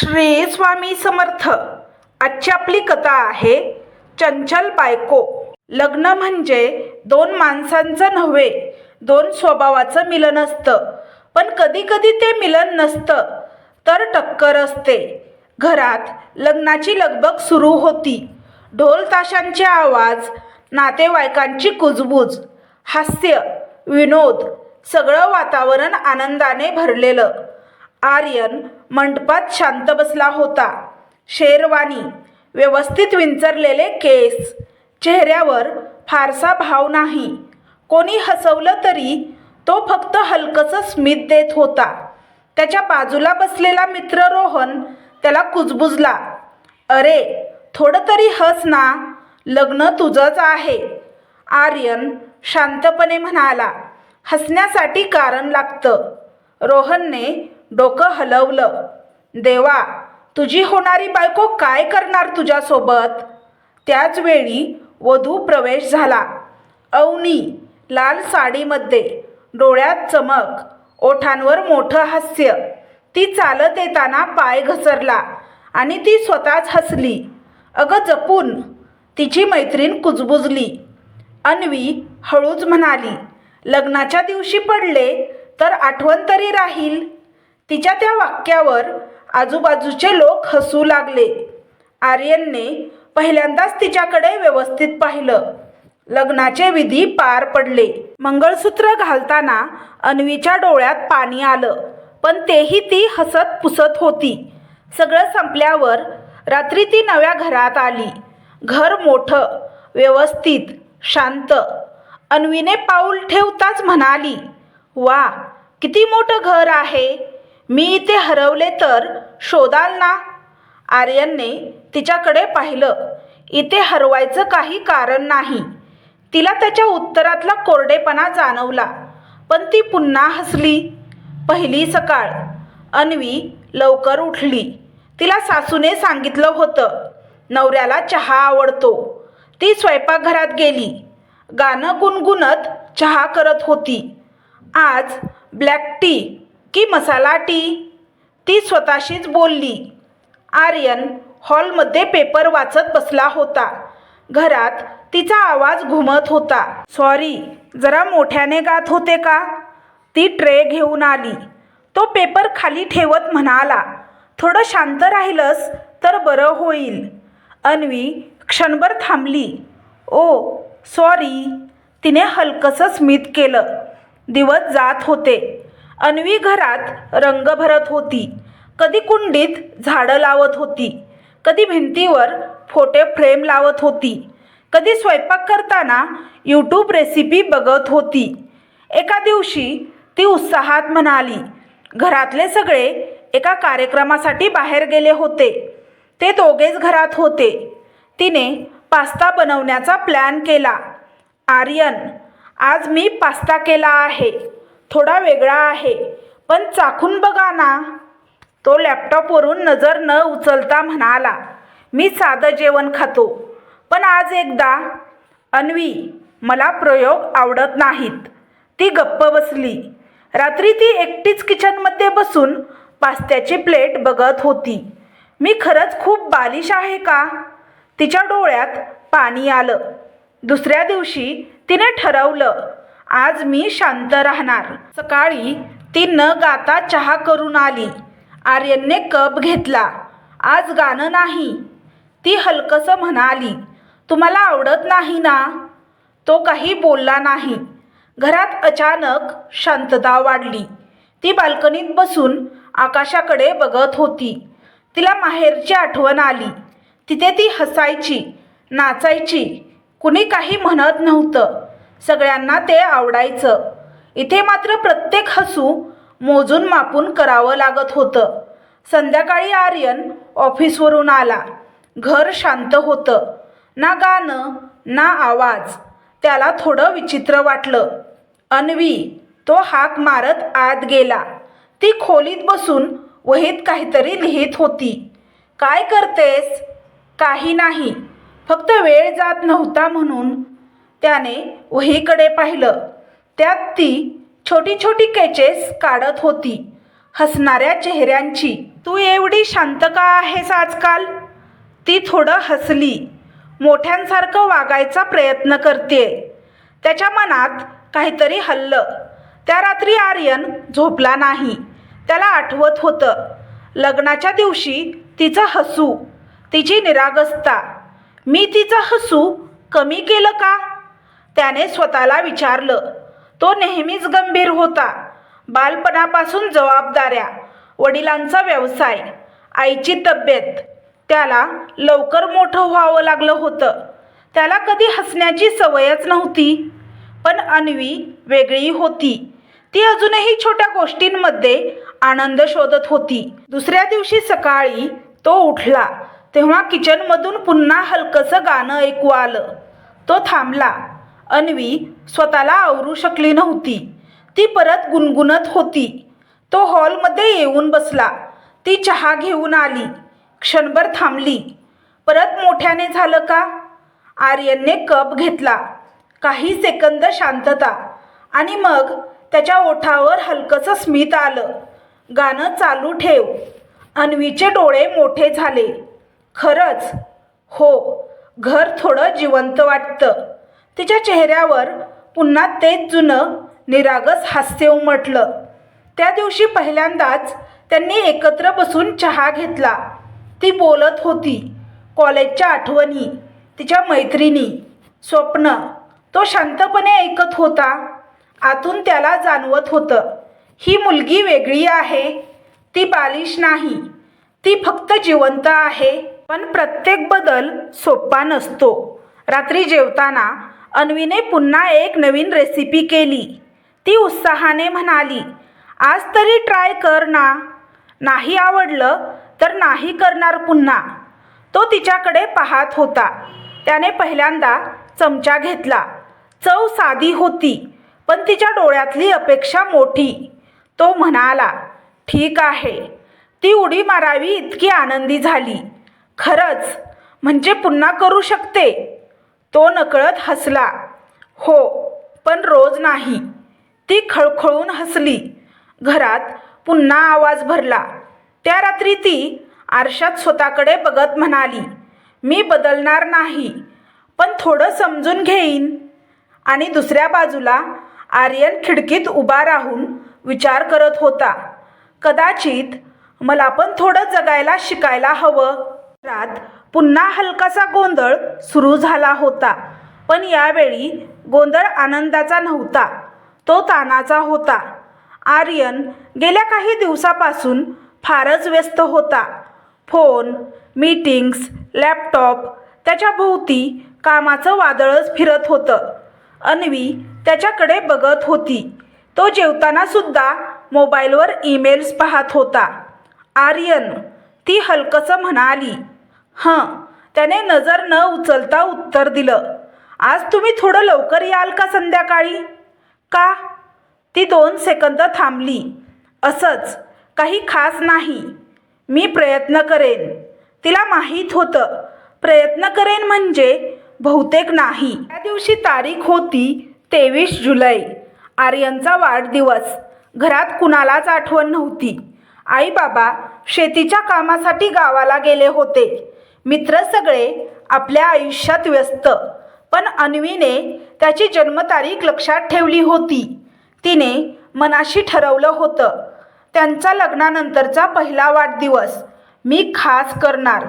श्री स्वामी समर्थ. आजची आपली कथा आहे चंचल बायको. लग्न म्हणजे दोन माणसांचं नव्हे दोन स्वभावाचं मिलन असतं. पण कधी कधी ते मिलन नसतं तर टक्कर असते. घरात लग्नाची लगबग सुरू होती. ढोल ताशांचे आवाज नातेवाईकांची कुजबूज हास्य विनोद सगळं वातावरण आनंदाने भरलेलं. आर्यन मंडपात शांत बसला होता. शेरवानी व्यवस्थित विंचरलेले केस. चेहऱ्यावर फारसा भाव नाही. कोणी हसवलं तरी तो फक्त हलकंसं स्मित देत होता. त्याच्या बाजूला बसलेला मित्र रोहन त्याला कुजबुजला. अरे थोडं तरी हस ना. लग्न तुझंच आहे. आर्यन शांतपणे म्हणाला. हसण्यासाठी कारण लागतं. रोहनने डोकं हलवलं. देवा तुझी होणारी बायको काय करणार तुझ्यासोबत? त्याच वेळी वधू प्रवेश झाला. अवनी लाल साडीमध्ये डोळ्यात चमक ओठांवर मोठं हास्य. ती चालत येताना पाय घसरला आणि ती स्वतःच हसली. अगं जपून तिची मैत्रीण कुजबुजली. अन्वी हळूच म्हणाली लग्नाच्या दिवशी पडले तर आठवण तरी राहील. तिच्या त्या वाक्यावर आजूबाजूचे लोक हसू लागले. आर्यनने पहिल्यांदाच तिच्याकडे व्यवस्थित पाहिलं. लग्नाचे विधी पार पडले. मंगळसूत्र घालताना अन्वीच्या डोळ्यात पाणी आलं पण तेही ती हसत पुसत होती. सगळं संपल्यावर रात्री ती नव्या घरात आली. घर मोठं व्यवस्थित शांत. अन्वीने पाऊल ठेवताच म्हणाली वा किती मोठं घर आहे. मी इथे हरवले तर शोधाल ना आर्यनने तिच्याकडे पाहिलं. इथे हरवायचं काही कारण नाही. तिला त्याच्या उत्तरातला कोरडेपणा जाणवला. पण ती पुन्हा हसली. पहिली सकाळ. अन्वी लवकर उठली. तिला सासूने सांगितलं होतं नवऱ्याला चहा आवडतो. ती स्वयंपाकघरात गेली. गाणं गुणगुणत चहा करत होती. आज ब्लॅक टी की मसाला टी. ती स्वतःशीच बोलली. आर्यन हॉलमध्ये पेपर वाचत बसला होता. घरात तिचा आवाज घुमत होता. सॉरी जरा मोठ्याने गात होते का? ती ट्रे घेऊन आली. तो पेपर खाली ठेवत म्हणाला थोडं शांत राहिलंस तर बरं होईल. अन्वी क्षणभर थांबली. Oh sorry. तिने हलकंसं स्मित केलं. दिवस जात होते. अन्वी घरात रंग भरत होती. कधी कुंडीत झाडं लावत होती. कधी भिंतीवर फोटे फ्रेम लावत होती. कधी स्वयंपाक करताना यूट्यूब रेसिपी बघत होती. एका दिवशी ती उत्साहात म्हणाली घरातले सगळे एका कार्यक्रमासाठी बाहेर गेले होते. ते दोघेच घरात होते. तिने पास्ता बनवण्याचा प्लॅन केला. आर्यन आज मी पास्ता केला आहे. थोडा वेगळा आहे. पण चाखून बघा ना. तो लॅपटॉपवरून नजर न उचलता म्हणाला मी साधं जेवण खातो. पण आज एकदा अन्वी मला प्रयोग आवडत नाहीत. ती गप्प बसली. रात्री ती एकटीच किचनमध्ये बसून पास्त्याची प्लेट बघत होती. मी खरंच खूप बालिश आहे का? तिच्या डोळ्यात पाणी आलं. दुसऱ्या दिवशी तिने ठरवलं आज मी शांत राहणार. सकाळी ती न गाता चहा करून आली. आर्यनने कप घेतला. आज गाणं नाही. ती हलकसं म्हणाली तुम्हाला आवडत नाही ना? तो काही बोलला नाही. घरात अचानक शांतता वाढली. ती बाल्कनीत बसून आकाशाकडे बघत होती. तिला माहेरची आठवण आली. तिथे ती हसायची नाचायची. कुणी काही म्हणत नव्हतं. सगळ्यांना ते आवडायचं. इथे मात्र प्रत्येक हसू मोजून मापून करावं लागत होतं. संध्याकाळी आर्यन ऑफिसवरून आला. घर शांत होतं. ना गाणं ना आवाज. त्याला थोडं विचित्र वाटलं. अन्वी तो हाक मारत आत गेला. ती खोलीत बसून वहीत काहीतरी लिहित होती. काय करतेस? काही नाही. फक्त वेळ जात नव्हता म्हणून त्याने वहीकडे पाहिलं. त्यात ती छोटी छोटी केचेस काढत होती. हसणाऱ्या चेहऱ्यांची तू एवढी शांत का आहेस आजकाल? ती थोडं हसली. मोठ्यांसारखं वागायचा प्रयत्न करते त्याच्या मनात काहीतरी हल्लं. त्या रात्री आर्यन झोपला नाही. त्याला आठवत होतं. लग्नाच्या दिवशी तिचं हसू तिची निरागसता. मी तिचं हसू कमी केलं का? त्याने स्वतःला विचारलं. तो नेहमीच गंभीर होता. बालपणापासून जबाबदाऱ्या वडिलांचा व्यवसाय आईची तब्येत त्याला लवकर मोठं व्हावं लागलं होतं. त्याला कधी हसण्याची सवयच नव्हती. पण अन्वी वेगळी होती. ती अजूनही छोट्या गोष्टींमध्ये आनंद शोधत होती. दुसऱ्या दिवशी सकाळी तो उठला. तेव्हा किचनमधून पुन्हा हलकंसं गाणं ऐकू आलं. तो थांबला. अन्वी स्वतःला आवरू शकली नव्हती. ती परत गुणगुणत होती. तो हॉलमध्ये येऊन बसला. ती चहा घेऊन आली. क्षणभर थांबली. परत मोठ्याने झालं का? आर्यनने कप घेतला. काही सेकंद शांतता. आणि मग त्याच्या ओठावर हलकंसं स्मित आलं. गाणं चालू ठेव. अन्वीचे डोळे मोठे झाले. खरंच? हो. घर थोडं जिवंत वाटतं. तिच्या चेहऱ्यावर पुन्हा तेच जुनं निरागस हास्य उमटलं. त्या दिवशी पहिल्यांदाच त्यांनी एकत्र बसून चहा घेतला. ती बोलत होती कॉलेजच्या आठवणी तिच्या मैत्रिणी स्वप्न तो शांतपणे ऐकत होता. आतून त्याला जाणवत होतं ही मुलगी वेगळी आहे ती बालिश नाही ती फक्त जिवंत आहे. पण प्रत्येक बदल सोपा नसतो. रात्री जेवताना अन्वीने पुन्हा एक नवीन रेसिपी केली. ती उत्साहाने म्हणाली आज तरी ट्राय कर ना. नाही आवडलं तर नाही करणार पुन्हा. तो तिच्याकडे पाहत होता. त्याने पहिल्यांदा चमचा घेतला. चव साधी होती पण तिच्या डोळ्यातली अपेक्षा मोठी. तो म्हणाला ठीक आहे. ती उडी मारावी इतकी आनंदी झाली. खरंच? म्हणजे पुन्हा करू शकते? तो नकळत हसला. हो पण रोज नाही. ती खळखळून हसली. घरात पुन्हा आवाज भरला. त्या रात्री ती आरशात स्वतःकडे बघत म्हणाली मी बदलणार नाही पण थोडं समजून घेईन. आणि दुसऱ्या बाजूला आर्यन खिडकीत उभा राहून विचार करत होता कदाचित मला पण थोडं जगायला शिकायला हवं. रात पुन्हा हलकासा गोंधळ सुरू झाला होता. पण यावेळी गोंधळ आनंदाचा नव्हता. तो तानाचा होता. आर्यन गेल्या काही दिवसापासून फारच व्यस्त होता. फोन मीटिंग्स लॅपटॉप त्याच्या भोवती कामाचं वादळच फिरत होतं. अन्वी त्याच्याकडे बघत होती. तो जेवताना सुद्धा मोबाईलवर ईमेल्स पाहत होता. आर्यन ती हलकसं म्हणाली हां त्याने नजर न उचलता उत्तर दिलं. आज तुम्ही थोडं लवकर याल का संध्याकाळी? का? ती दोन सेकंद थांबली. असंच काही खास नाही. मी प्रयत्न करेन. तिला माहीत होतं. प्रयत्न करेन म्हणजे बहुतेक नाही. त्या दिवशी तारीख होती तेवीस जुलै आर्यनचा वाढदिवस. घरात कुणालाच आठवण नव्हती. आई बाबा शेतीच्या कामासाठी गावाला गेले होते. मित्र सगळे आपल्या आयुष्यात व्यस्त. पण अन्वीने त्याची जन्मतारीख लक्षात ठेवली होती. तिने मनाशी ठरवलं होतं. त्यांचा लग्नानंतरचा पहिला वाढदिवस मी खास करणार.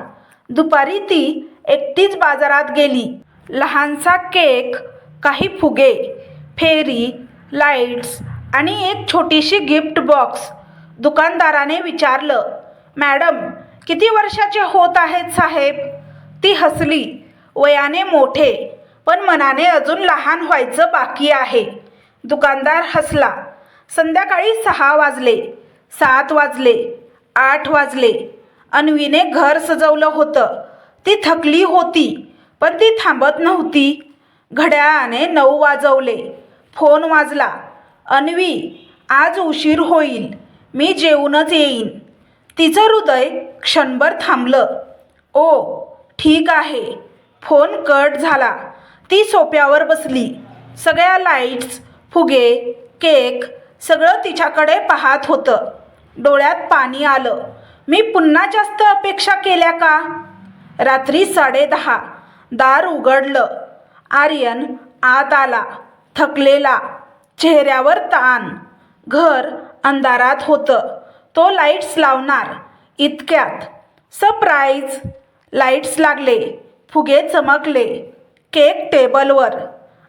दुपारी ती एकटीच बाजारात गेली. लहानसा केक काही फुगे फेरी लाईट्स आणि एक छोटीशी गिफ्ट बॉक्स दुकानदाराने विचारलं मॅडम किती वर्षाचे होत आहेत साहेब? ती हसली. वयाने मोठे पण मनाने अजून लहान व्हायचं बाकी आहे. दुकानदार हसला. संध्याकाळी सहा वाजले सात वाजले आठ वाजले. अन्वीने घर सजवलं होतं. ती थकली होती पण ती थांबत नव्हती. घड्याळाने नऊ वाजवले. फोन वाजला. अन्वी आज उशीर होईल. मी जेवूनच येईन. तिचं हृदय क्षणभर थांबलं. ओ ठीक आहे. फोन कट झाला. ती सोप्यावर बसली. सगळ्या लाईट्स फुगे केक सगळं तिच्याकडे पाहत होतं. डोळ्यात पाणी आलं. मी पुन्हा जास्त अपेक्षा केल्या का? रात्री साडेदहा. दार उघडलं. आर्यन आत आला. थकलेला. चेहऱ्यावर ताण. घर अंधारात होतं. तो लाईट्स लावणार. इतक्यात. सरप्राईज लाईट्स लागले. फुगे चमकले. केक टेबलवर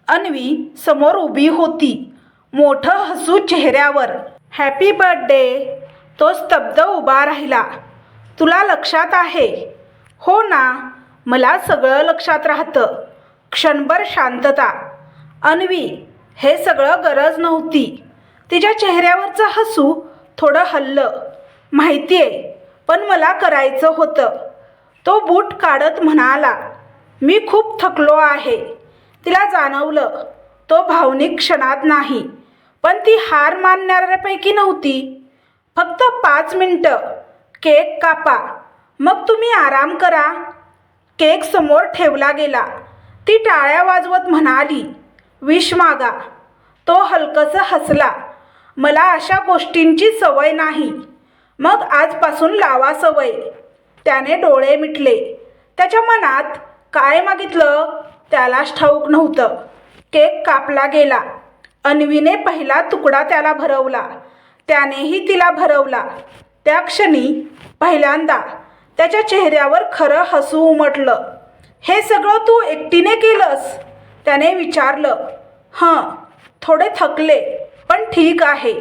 अन्वी समोर उभी होती. मोठं हसू चेहऱ्यावर. हॅपी बर्थडे तो स्तब्ध उभा राहिला. तुला लक्षात आहे? हो ना. मला सगळं लक्षात राहतं. क्षणभर शांतता. अन्वी हे सगळं गरज नव्हती. तिच्या चेहऱ्यावरचं हसू थोडं हल्लं. माहिती आहे पण मला करायचं होतं. तो बूट काढत म्हणाला मी खूप थकलो आहे. तिला जाणवलं तो भावनिक क्षणात नाही पण ती हार मानणाऱ्यापैकी नव्हती. फक्त पाच मिनटं केक कापा मग तुम्ही आराम करा. केक समोर ठेवला गेला. ती टाळ्या वाजवत म्हणाली विष मागा. तो हलकसं हसला मला अशा गोष्टींची सवय नाही. मग आजपासून लावा सवय. त्याने डोळे मिटले. त्याच्या मनात काय मागितलं? त्यालाच ठाऊक नव्हतं. केक कापला गेला. अन्वीने पहिला तुकडा त्याला भरवला. त्यानेही तिला भरवला. त्या क्षणी पहिल्यांदा त्याच्या चेहऱ्यावर खरं हसू उमटलं. हे सगळं तू एकटीने केलंस? त्याने विचारलं. हं थोडे थकले पण ठीक आहे.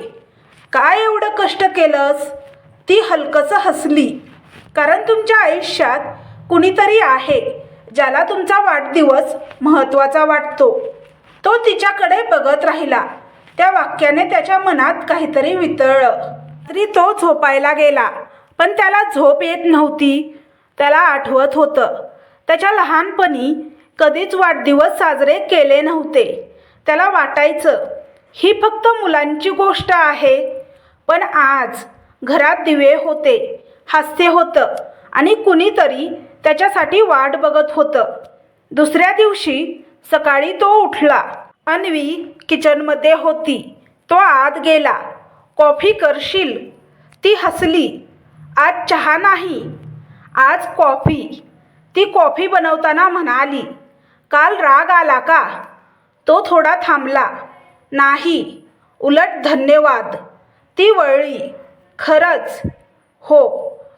काय एवढं कष्ट केलंस? ती हलकसं हसली. कारण तुमच्या आयुष्यात कुणीतरी आहे ज्याला तुमचा वाढदिवस महत्त्वाचा वाटतो. तो तिच्याकडे बघत राहिला. त्या वाक्याने त्याच्या मनात काहीतरी वितळलं. तरी तो झोपायला गेला पण त्याला झोप येत नव्हती. त्याला आठवत होतं. त्याच्या लहानपणी कधीच वाढदिवस साजरे केले नव्हते. त्याला वाटायचं ही फक्त मुलांची गोष्ट आहे पण आज घरात दिवे होते. हास्य होतं आणि कुणीतरी त्याच्यासाठी वाट बघत होतं. दुसऱ्या दिवशी सकाळी तो उठला. अन्वी किचनमध्ये होती. तो आत गेला. कॉफी करशील? ती हसली. आज चहा नाही. आज कॉफी. ती कॉफी बनवताना म्हणाली काल राग आला का? तो थोडा थांबला. नाही. उलट धन्यवाद. ती वळली. खरंच. हो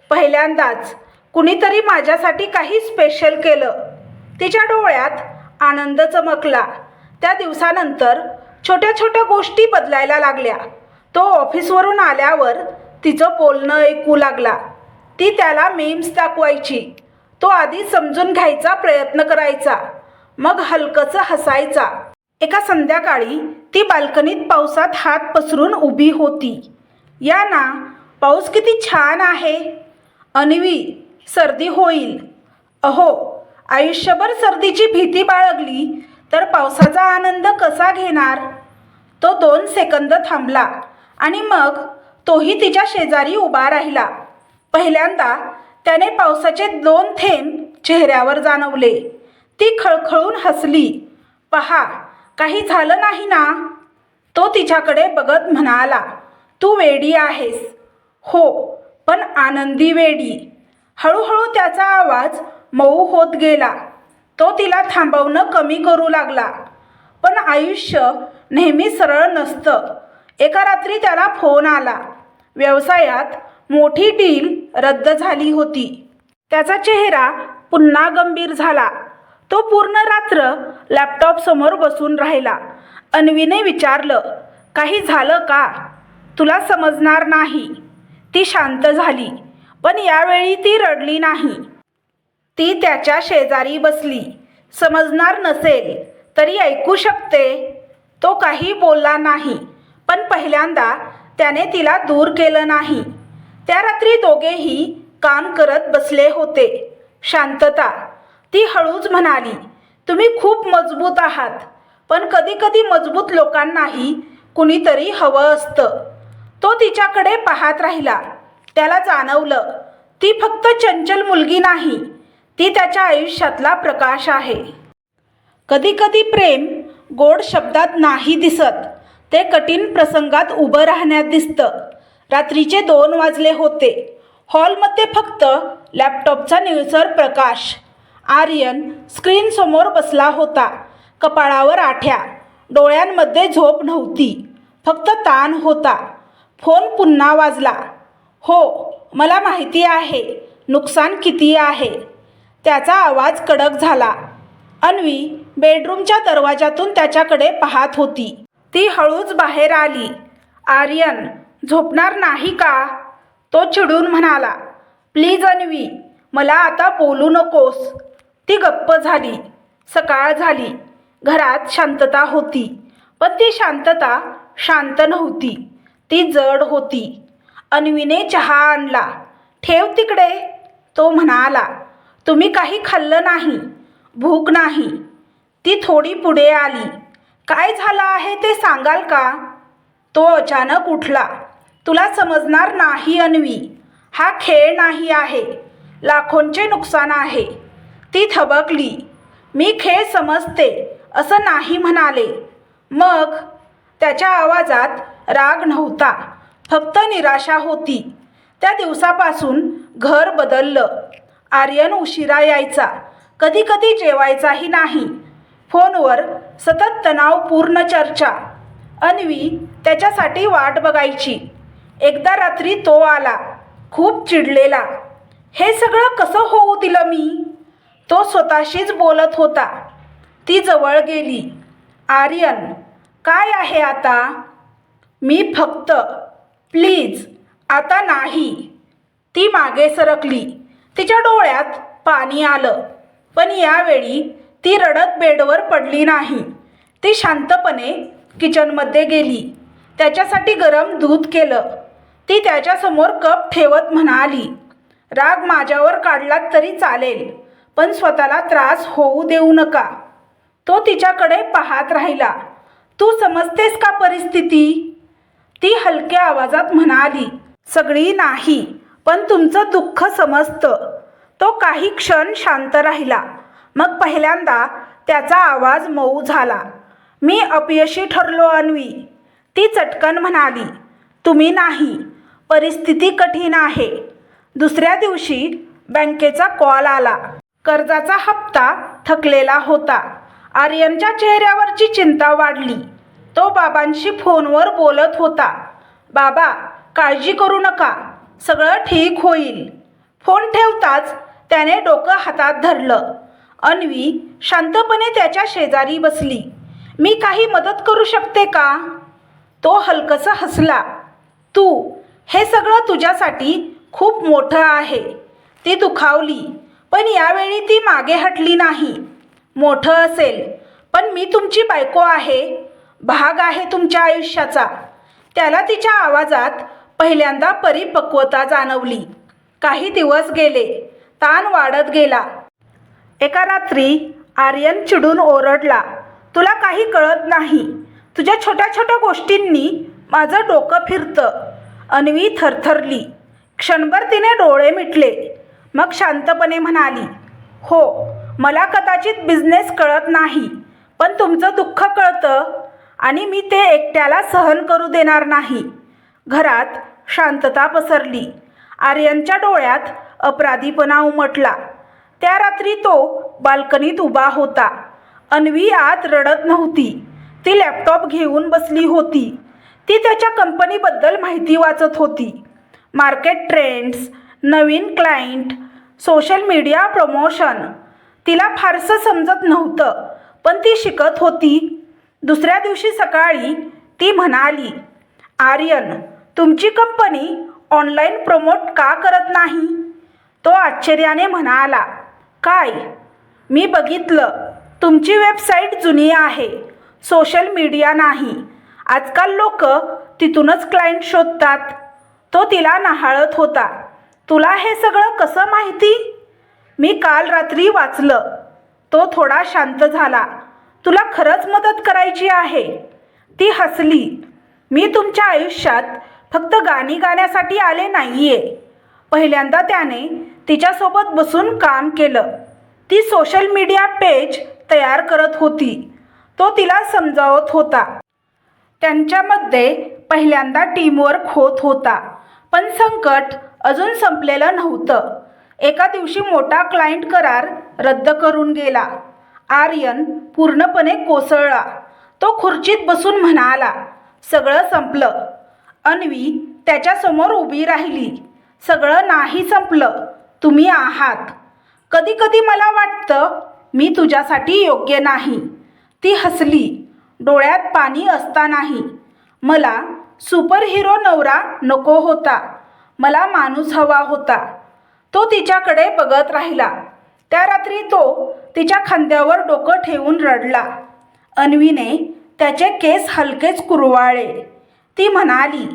पहिल्यांदाच. कुणीतरी माझ्यासाठी काही स्पेशल केलं. तिच्या डोळ्यात आनंद चमकला. त्या दिवसानंतर छोट्या छोट्या गोष्टी बदलायला लागल्या. तो ऑफिसवरून आल्यावर तिचं बोलणं ऐकू लागला. ती त्याला मेम्स दाखवायची. तो आधी समजून घ्यायचा प्रयत्न करायचा. मग हलकसं हसायचा. एका संध्याकाळी ती बाल्कनीत पावसात हात पसरून उभी होती. या ना पाऊस किती छान आहे. अन्वी सर्दी होईल. अहो आयुष्यभर सर्दीची भीती बाळगली तर पावसाचा आनंद कसा घेणार? तो दोन सेकंद थांबला आणि मग तोही तिच्या शेजारी उभा राहिला. पहिल्यांदा त्याने पावसाचे दोन थेंब चेहऱ्यावर जाणवले. ती खळखळून हसली. पहा काही झालं नाही ना? तो तिच्याकडे बघत म्हणाला. तू वेडी आहेस. हो पण आनंदी वेडी. हळूहळू त्याचा आवाज मऊ होत गेला. तो तिला थांबवणं कमी करू लागला. पण आयुष्य नेहमी सरळ नसतं. एका रात्री त्याला फोन आला. व्यवसायात मोठी डील रद्द झाली होती. त्याचा चेहरा पुन्हा गंभीर झाला. तो पूर्ण रात्र लॅपटॉपसमोर बसून राहिला. अन्वीने विचारलं काही झालं का? तुला समजणार नाही. ती शांत झाली पण यावेळी ती रडली नाही. ती त्याच्या शेजारी बसली. समजणार नसेल तरी ऐकू शकते. तो काही बोलला नाही पण पहिल्यांदा त्याने तिला दूर केलं नाही. त्या रात्री दोघेही काम करत बसले होते. शांतता ती हळूच म्हणाली तुम्ही खूप मजबूत आहात पण कधीकधी मजबूत लोकांनाही कुणीतरी हवं असतं. तो तिच्याकडे पाहत राहिला. त्याला जाणवलं ती फक्त चंचल मुलगी नाही ती त्याच्या आयुष्यातला प्रकाश आहे. कधीकधी प्रेम गोड शब्दात नाही दिसत ते कठीण प्रसंगात उभं राहण्यात दिसतं. रात्रीचे दोन वाजले होते. हॉलमध्ये फक्त लॅपटॉपचा निळसर प्रकाश आर्यन स्क्रीनसमोर बसला होता कपाळावर आठ्या डोळ्यांमध्ये झोप नव्हती फक्त ताण होता. फोन पुन्हा वाजला. हो मला माहिती आहे. नुकसान किती आहे? त्याचा आवाज कडक झाला. अन्वी बेडरूमच्या दरवाजातून त्याच्याकडे पाहत होती. ती हळूच बाहेर आली. आर्यन झोपणार नाही का? तो चिडून म्हणाला. प्लीज अन्वी मला आता बोलू नकोस. ती गप्प झाली. सकाळ झाली. घरात शांतता होती. पण ती शांतता शांत नव्हती. ती जड होती. अन्वीने चहा आणला. ठेव तिकडे. तो म्हणाला तुम्ही काही खाल्लं नाही भूक नाही. ती थोडी पुढे आली. काय झालं आहे ते सांगाल का? तो अचानक उठला. तुला समजणार नाही अन्वी. हा खेळ नाही आहे. लाखोंचे नुकसान आहे. ती थबकली. मी खेळ समजते असं नाही म्हणाले. मग त्याच्या आवाजात राग नव्हता. फक्त निराशा होती. त्या दिवसापासून घर बदललं. आर्यन उशिरा यायचा. कधी कधी जेवायचाही नाही. फोनवर सतत तणावपूर्ण चर्चा. अन्वी त्याच्यासाठी वाट बघायची. एकदा रात्री तो आला. खूप चिडलेला. हे सगळं कसं होऊ दिलं मी? तो स्वतःशीच बोलत होता. ती जवळ गेली. आर्यन काय आहे आता? मी फक्त प्लीज आता नाही. ती मागे सरकली. तिच्या डोळ्यात पाणी आलं. पण यावेळी ती रडत बेडवर पडली नाही. ती शांतपणे किचनमध्ये गेली. त्याच्यासाठी गरम दूध केलं. ती त्याच्यासमोर कप ठेवत म्हणाली राग माझ्यावर काढलात तरी चालेल पण स्वतःला त्रास होऊ देऊ नका. तो तिच्याकडे पाहत राहिला. तू समजतेस का परिस्थिती? ती हलक्या आवाजात म्हणाली सगळी नाही पण तुमचं दुःख समजतं. तो काही क्षण शांत राहिला. मग पहिल्यांदा त्याचा आवाज मऊ झाला. मी अपयशी ठरलो अन्वी. ती चटकन म्हणाली तुम्ही नाही परिस्थिती कठीण आहे. दुसऱ्या दिवशी बँकेचा कॉल आला. कर्जाचा हप्ता थकलेला होता. आर्यनच्या चेहऱ्यावरची चिंता वाढली. तो बाबांशी फोनवर बोलत होता. बाबा काळजी करू नका. सगळं ठीक होईल. फोन ठेवताच त्याने डोकं हातात धरलं. अन्वी शांतपणे त्याच्या शेजारी बसली. मी काही मदत करू शकते का? तो हलकसं हसला. तू हे सगळं तुझ्यासाठी खूप मोठं आहे. ती दुखावली. पण यावेळी ती मागे हटली नाही. मोठं असेल. पण मी तुमची बायको आहे. भाग आहे तुमच्या आयुष्याचा. त्याला तिच्या आवाजात पहिल्यांदा परिपक्वता जाणवली. काही दिवस गेले. ताण वाढत गेला. एका रात्री आर्यन चिडून ओरडला तुला काही कळत नाही. तुझ्या छोट्या छोट्या गोष्टींनी माझं डोकं फिरतं. अन्वी थरथरली. क्षणभर तिने डोळे मिटले. मग शांतपणे म्हणाली हो मला कदाचित बिझनेस कळत नाही पण तुमचं दुःख कळतं आणि मी ते एकट्याला सहन करू देणार नाही. घरात शांतता पसरली. आर्यनच्या डोळ्यात अपराधीपणा उमटला. त्या रात्री तो बाल्कनीत उभा होता. अन्वी आत रडत नव्हती. ती लॅपटॉप घेऊन बसली होती. ती त्याच्या कंपनीबद्दल माहिती वाचत होती. मार्केट ट्रेंड्स नवीन क्लायंट सोशल मीडिया प्रमोशन. तिला फारसं समजत नव्हतं पण ती शिकत होती. दुसऱ्या दिवशी सकाळी ती म्हणाली आर्यन तुमची कंपनी ऑनलाईन प्रमोट का करत नाही? तो आश्चर्याने म्हणाला काय? मी बघितलं तुमची वेबसाईट जुनी आहे सोशल मीडिया नाही. आजकाल लोक तिथूनच क्लायंट शोधतात. तो तिला नाहाळत होता तुला हे सगळं कसं माहिती? मी काल रात्री वाचलं. तो थोडा शांत झाला तुला खरंच मदत करायची आहे. ती हसली. मी तुमच्या आयुष्यात फक्त गाणी गाण्यासाठी आले नाहीये. पहिल्यांदा त्याने तिच्यासोबत बसून काम केलं. ती सोशल मीडिया पेज तयार करत होती. तो तिला समजावत होता. त्यांच्यामध्ये पहिल्यांदा टीमवर्क होत होता. पण संकट अजून संपलेलं नव्हतं. एका दिवशी मोठा क्लायंट करार रद्द करून गेला. आर्यन पूर्णपणे कोसळला. तो खुर्चीत बसून म्हणाला सगळं संपलं. अन्वी त्याच्यासमोर उभी राहिली. सगळं नाही संपलं. तुम्ही आहात. कधी कधी मला वाटतं मी तुझ्यासाठी योग्य नाही. ती हसली. डोळ्यात पाणी असतानाही. मला सुपरहिरो नवरा नको होता. मला माणूस हवा होता. तो तिच्याकडे बघत राहिला. त्या रात्री तो तिच्या खांद्यावर डोकं ठेवून रडला. अन्वीने त्याचे केस हलकेच कुरवाळे. ती म्हणाली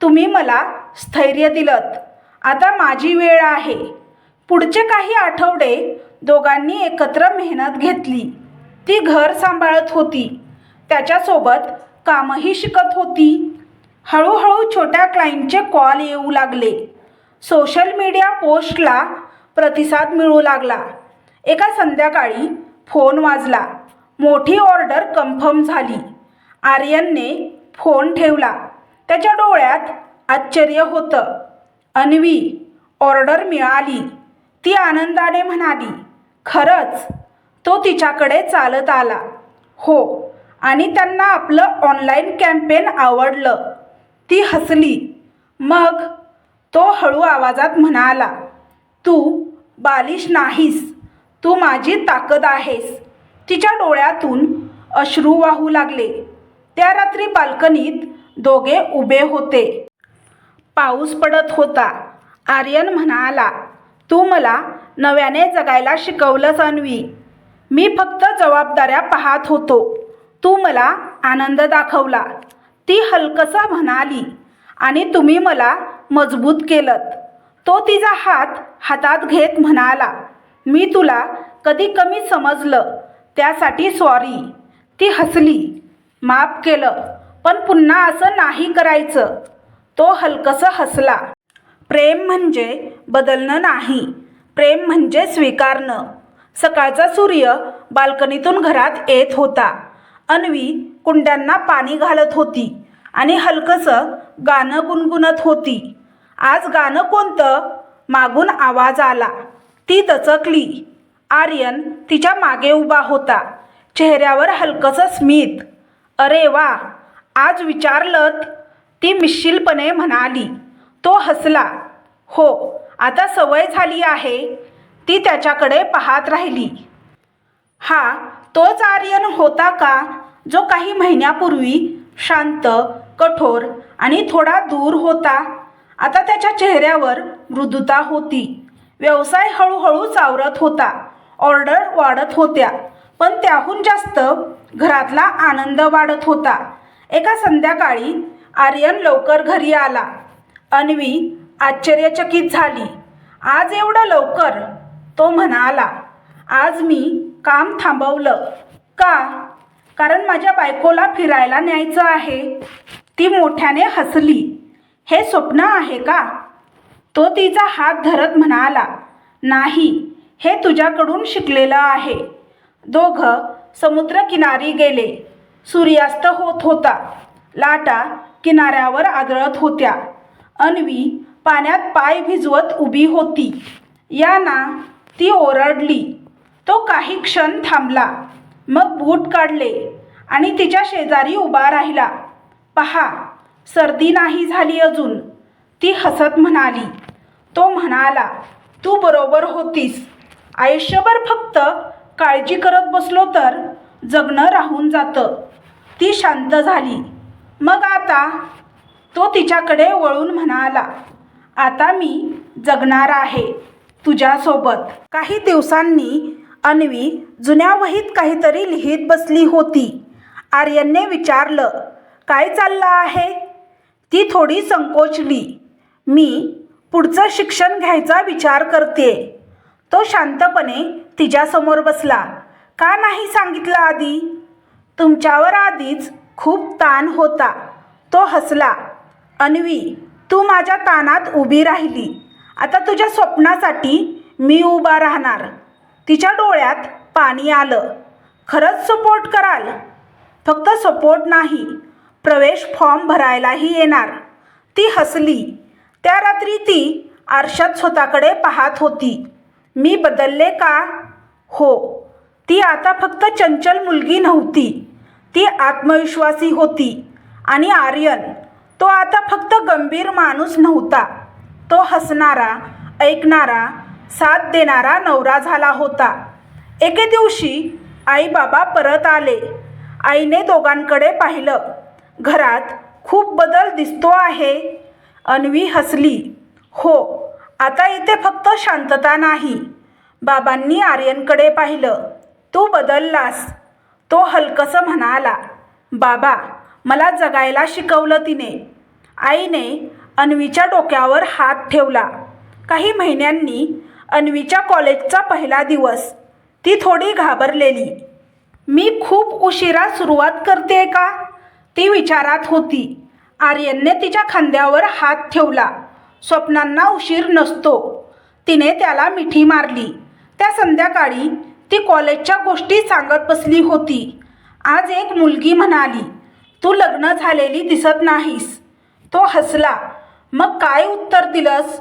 तुम्ही मला स्थैर्य दिलत. आता माझी वेळ आहे. पुढचे काही आठवडे दोघांनी एकत्र मेहनत घेतली ती घर सांभाळत होती. त्याच्यासोबत कामही शिकत होती. हळूहळू छोट्या क्लायंटचे कॉल येऊ लागले. सोशल मीडिया पोस्टला प्रतिसाद मिळू लागला. एका संध्याकाळी फोन वाजला. मोठी ऑर्डर कन्फर्म झाली. आर्यनने फोन ठेवला. त्याच्या डोळ्यात आश्चर्य होतं. अन्वी ऑर्डर मिळाली. ती आनंदाने म्हणाली खरंच तो तिच्याकडे चालत आला. हो. आणि त्यांना आपलं ऑनलाईन कॅम्पेन आवडलं. ती हसली. मग तो हळू आवाजात म्हणाला तू बालिश नाहीस. तू माझी ताकद आहेस. तिच्या डोळ्यातून अश्रू वाहू लागले. त्या रात्री बाल्कनीत दोघे उभे होते. पाऊस पडत होता. आर्यन म्हणाला तू मला नव्याने जगायला शिकवलंस अन्वी. मी फक्त जबाबदाऱ्या पाहत होतो. तू मला आनंद दाखवला. ती हलकसा म्हणाली आणि तुम्ही मला मजबूत केलं तो तिचा हात हातात घेत म्हणाला मी तुला कधी कमी समजलं त्यासाठी सॉरी ती हसली. माफ केलं पण पुन्हा असं नाही करायचं. तो हलकसं हसला. प्रेम म्हणजे बदलणं नाही. प्रेम म्हणजे स्वीकारणं. सकाळचा सूर्य बाल्कनीतून घरात येत होता. अन्वी कुंड्यांना पाणी घालत होती आणि हलकसं गाणं गुणगुणत होती. आज गाणं कोणतं? मागून आवाज आला. ती दचकली. आर्यन तिच्यामागे उभा होता. चेहऱ्यावर हलकसं स्मित. अरे वा आज विचारलत? ती मिश्किलपणे म्हणाली. तो हसला. हो आता सवय झाली आहे. ती त्याच्याकडे पाहत राहिली. हा तोच आर्यन होता का जो काही महिन्यापूर्वी शांत कठोर आणि थोडा दूर होता? आता त्याच्या चेहऱ्यावर मृदुता होती. व्यवसाय हळूहळू चावरत होता. ऑर्डर वाढत होत्या पण त्याहून जास्त घरातला आनंद वाढत होता. एका संध्याकाळी आर्यन लवकर घरी आला. अन्वी आश्चर्यचकित झाली. आज एवढं लवकर? तो म्हणाला. आज मी काम थांबवलं. का? कारण माझ्या बायकोला फिरायला न्यायचं आहे. ती मोठ्याने हसली. हे स्वप्न आहे का? तो तिचा हात धरत म्हणाला नाही हे तुझ्याकडून शिकलेलं आहे. दोघं समुद्रकिनारी गेले. सूर्यास्त होत होता. लाटा किनाऱ्यावर आदळत होत्या. अन्वी पाण्यात पाय भिजवत उभी होती. याना ती ओरडली. तो काही क्षण थांबला मग बूट काढले आणि तिच्या शेजारी उभा राहिला. पहा सर्दी नाही झाली अजून ती हसत म्हणाली. तो म्हणाला तू बरोबर होतीस. आयुष्यभर फक्त काळजी करत बसलो तर जगणं राहून जातं. ती शांत झाली. मग आता तो तिच्याकडे वळून म्हणाला आता मी जगणार आहे तुझ्यासोबत. काही दिवसांनी अन्वी जुन्या वहीत काहीतरी लिहित बसली होती. आर्यनने विचारलं काय चाललं आहे? ती थोडी संकोचली मी पुढचं शिक्षण घ्यायचा विचार करते. तो शांतपणे तिच्यासमोर बसला. का नाही सांगितलं आधी? तुमच्यावर आधीच खूप ताण होता. तो हसला. अन्वी तू माझ्या ताणात उभी राहिली. आता तुझ्या स्वप्नासाठी मी उभा राहणार. तिच्या डोळ्यात पाणी आलं. खरंच सपोर्ट कराल? फक्त सपोर्ट नाही. प्रवेश फॉर्म भरायलाही येणार. ती हसली. त्या रात्री ती आरशात स्वतःकडे पाहत होती. मी बदलले का? हो. ती आता फक्त चंचल मुलगी नव्हती. ती आत्मविश्वासी होती. आणि आर्यन तो आता फक्त गंभीर माणूस नव्हता. तो हसणारा ऐकणारा साथ देणारा नवरा झाला होता. एके दिवशी आई बाबा परत आले. आईने दोघांकडे पाहिलं. घरात खूप बदल दिसतो आहे. अन्वी हसली. हो आता इथे फक्त शांतता नाही. बाबांनी आर्यनकडे पाहिलं. तू बदललास. तो हलकसं म्हणाला. बाबा मला जगायला शिकवलं तिने. आईने अन्वीच्या डोक्यावर हात ठेवला. काही महिन्यांनी अन्वीच्या कॉलेजचा पहिला दिवस. ती थोडी घाबरलेली. मी खूप उशिरा सुरुवात करते का? ती विचारात होती. आर्यनने तिच्या खांद्यावर हात ठेवला. स्वप्नांना उशीर नसतो. तिने त्याला मिठी मारली. त्या संध्याकाळी ती कॉलेजच्या गोष्टी सांगत बसली होती. आज एक मुलगी म्हणाली तू लग्न झालेली दिसत नाहीस. तो हसला. मग काय उत्तर दिलंस?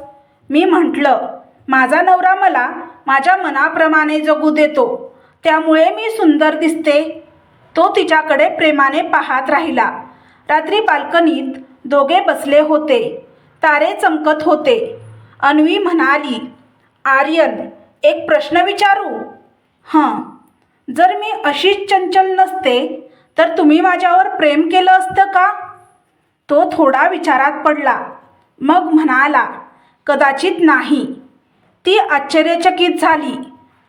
मी म्हटलं माझा नवरा मला माझ्या मनाप्रमाणे जगू देतो. त्यामुळे मी सुंदर दिसते. तो तिच्याकडे प्रेमाने पाहत राहिला. रात्री बाल्कनीत दोघे बसले होते. तारे चमकत होते. अन्वी म्हणाली आर्यन एक प्रश्न विचारू? हां. जर मी अशीच चंचल नसते तर तुम्ही माझ्यावर प्रेम केलं असतं का? तो थोडा विचारात पडला. मग म्हणाला कदाचित नाही. ती आश्चर्यचकित झाली.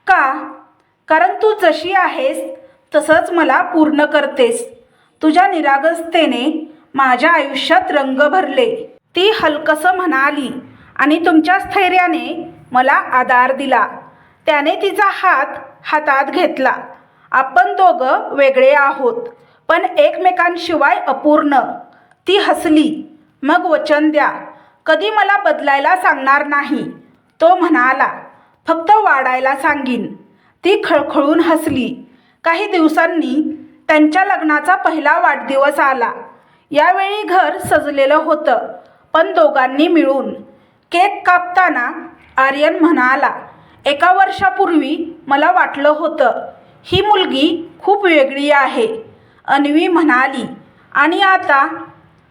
का? कारण तू जशी आहेस तसंच मला पूर्ण करतेस. तुझ्या निरागसतेने माझ्या आयुष्यात रंग भरले. ती हलकसं म्हणाली आणि तुमच्या स्थैर्याने मला आधार दिला. त्याने तिचा हात हातात घेतला. आपण दोघं वेगळे आहोत पण एकमेकांशिवाय अपूर्ण. ती हसली. मग वचन द्या. कधी मला बदलायला सांगणार नाही. तो म्हणाला फक्त वाढायला सांगीन. ती खळखळून हसली. काही दिवसांनी त्यांच्या लग्नाचा पहिला वाढदिवस आला. यावेळी घर सजलेलं होतं पण दोघांनी मिळून. केक कापताना आर्यन म्हणाला एका वर्षापूर्वी मला वाटलं होतं ही मुलगी खूप वेगळी आहे. अन्वी म्हणाली आणि आता?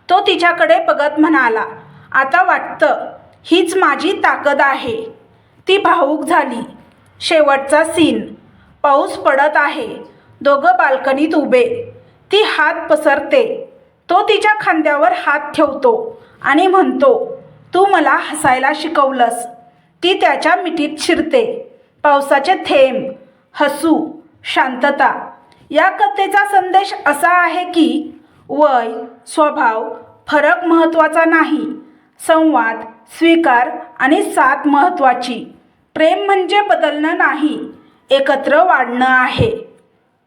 तो तिच्याकडे बघत म्हणाला आता वाटतं हीच माझी ताकद आहे. ती भावूक झाली. शेवटचा सीन. पाऊस पडत आहे. दोघं बाल्कनीत उभे. ती हात पसरते. तो तिच्या खांद्यावर हात ठेवतो आणि म्हणतो तू मला हसायला शिकवलंस. ती त्याच्या मिठीत शिरते. पावसाचे थेंब हसू शांतता. या कथेचा संदेश असा आहे की वय स्वभाव फरक महत्त्वाचा नाही. संवाद स्वीकार आणि साथ महत्त्वाची. प्रेम म्हणजे बदलणं नाही एकत्र वाढणं आहे.